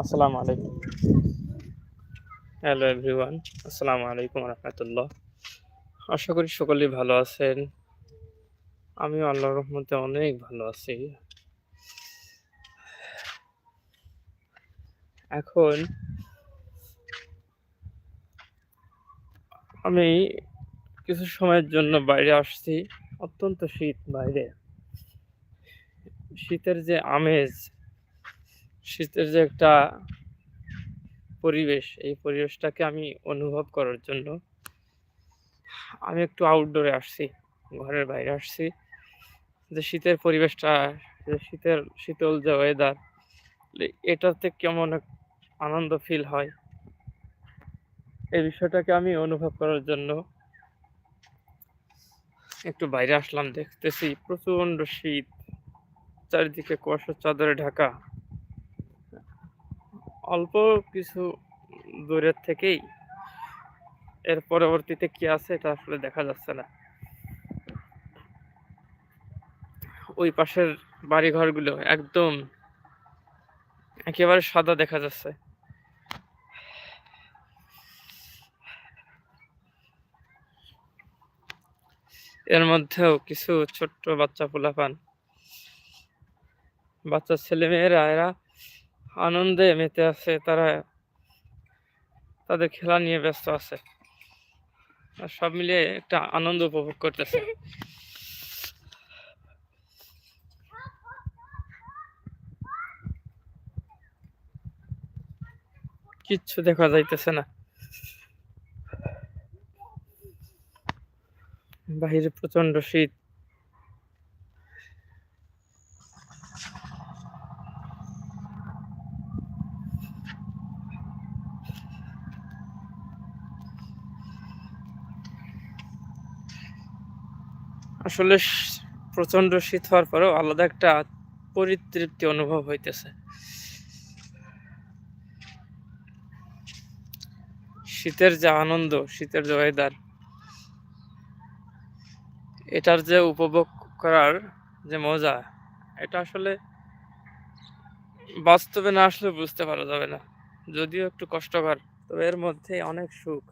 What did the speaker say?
আসসালামু আলাইকুম hello everyone আসসালামু আলাইকুম রহমতুল্লাহ আশা করি সকলেই ভালো আছেন। আমি আল্লাহর রহমতে অনেক ভালো আছি। এখন আমি কিছু সময়ের জন্য বাইরে আসছি, অত্যন্ত শীত বাইরে। শীতের যে আমেজ, শীতের যে একটা পরিবেশ, এই পরিবেশটাকে আমি অনুভব করার জন্য আমি একটু আউটডোরে আসছি, ঘরের বাইরে আসছি। যে শীতের পরিবেশটা, যে শীতের শীতল যে ওয়েদার এটাতে কেমন আনন্দ ফিল হয়? এই বিষয়টাকে আমি অনুভব করার জন্য একটু বাইরে আসলাম, দেখতেছি প্রচণ্ড শীত। চারিদিকে কুয়াশার চাদরে ঢাকা। অল্প কিছু দূরের থেকেই এর পরবর্তীতে কি আছে এটা আসলে দেখা যাচ্ছে না। ওই পাশের বাড়ি ঘরগুলো একদম একেবারে সাদা দেখা যাচ্ছে। এর মধ্যেও কিছু ছোট্ট বাচ্চা পোলাপান। বাচ্চা ছেলেমেয়েরা, এরা আনন্দে মেতে আছে, তারা তাদের খেলা নিয়ে ব্যস্ত আছে। সব মিলে একটা আনন্দ উপভোগ করতেছে। কিচ্ছু দেখা যাইতেছে না। বাহিরে প্রচণ্ড শীত। আসলে প্রচণ্ড শীত হওয়ার পরেও আলাদা একটা পরিতৃপ্তি অনুভব হইতেছে। শীতের যে আনন্দ, শীতের যে ওয়েদার এটার যে উপভোগ করার যে মজা, এটা আসলে বাস্তবে না আসলে বুঝতে পারা যাবে না। যদিও একটু কষ্টকর, তবে এর মধ্যে অনেক সুখ।